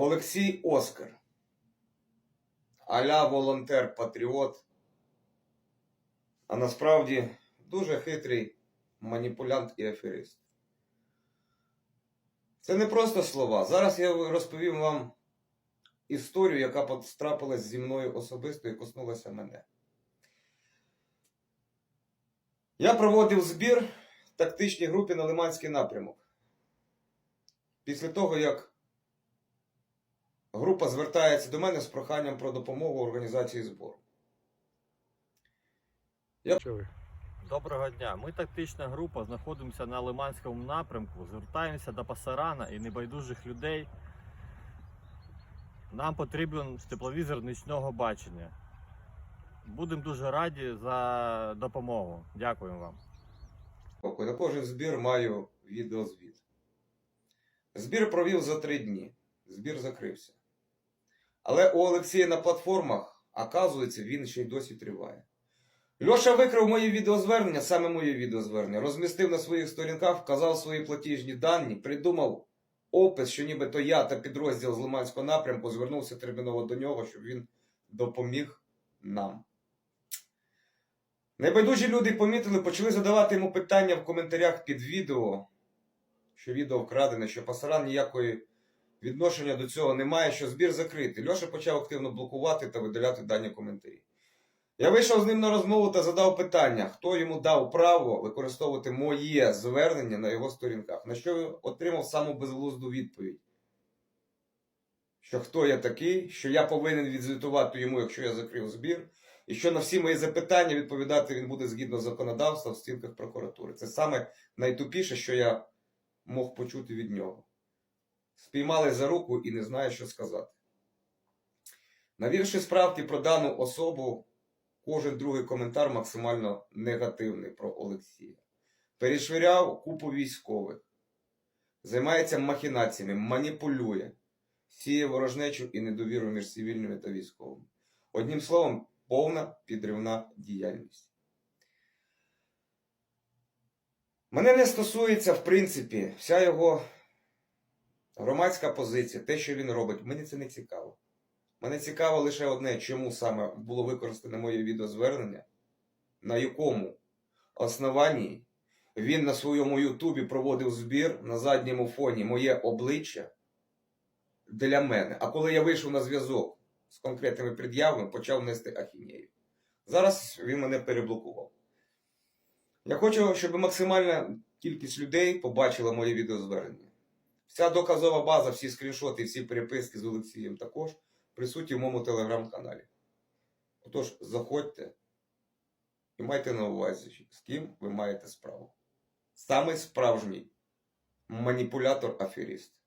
Олексій Оскар. Аля волонтер патріот. А насправді дуже хитрий маніпулянт і аферист. Це не просто слова. Зараз я розповім вам історію, яка потрапилась зі мною особисто і коснулася мене. Я проводив збір в тактичній групі на Лиманський напрямок. Після того, як група звертається до мене з проханням про допомогу організації збору. Ви? Доброго дня. Ми тактична група знаходимося на Лиманському напрямку. Звертаємося до пасарана і небайдужих людей. Нам потрібен тепловізор нічного бачення. Будемо дуже раді за допомогу. Дякуємо вам. На кожен збір маю відеозвіт. Збір провів за три дні. Збір закрився. Але у Олексія на платформах, оказується, він ще й досі триває. Льоша викрив мої відеозвернення, саме моє відеозвернення, розмістив на своїх сторінках, вказав свої платіжні дані, придумав опис, що нібито я та підрозділ з Лиманського напрямку звернувся терміново до нього, щоб він допоміг нам. Небайдужі люди помітили, почали задавати йому питання в коментарях під відео, що відео вкрадене, що пасаран ніякої відношення до цього немає, що збір закритий. Льоша почав активно блокувати та видаляти дані коментарі. Я вийшов з ним на розмову та задав питання, хто йому дав право використовувати моє звернення на його сторінках, на що отримав саму безглузду відповідь. Що хто я такий, що я повинен відзвітувати йому, якщо я закрив збір, і що на всі мої запитання відповідати він буде згідно законодавства в стінках прокуратури. Це саме найтупіше, що я мог почути від нього. Спіймали за руку і не знаю, що сказати. Навівши справки про дану особу, кожен другий коментар максимально негативний про Олексія. Перешвиряв купу військових, займається махінаціями, маніпулює, сіє ворожнечу і недовіру між цивільними та військовими. Одним словом, повна підривна діяльність. Мене не стосується, в принципі, вся його громадська позиція, те, що він робить, мені це не цікаво. Мене цікаво лише одне, чому саме було використане моє відеозвернення, на якому основанні він на своєму Ютубі проводив збір на задньому фоні моє обличчя для мене. А коли я вийшов на зв'язок з конкретними пред'явами, почав нести ахінею. Зараз він мене переблокував. Я хочу, щоб максимальна кількість людей побачила моє відеозвернення. Вся доказова база, всі скріншоти, всі переписки з Олексієм також присутні в моєму телеграм-каналі. Отож, заходьте і майте на увазі, з ким ви маєте справу. Самий справжній маніпулятор-аферіст.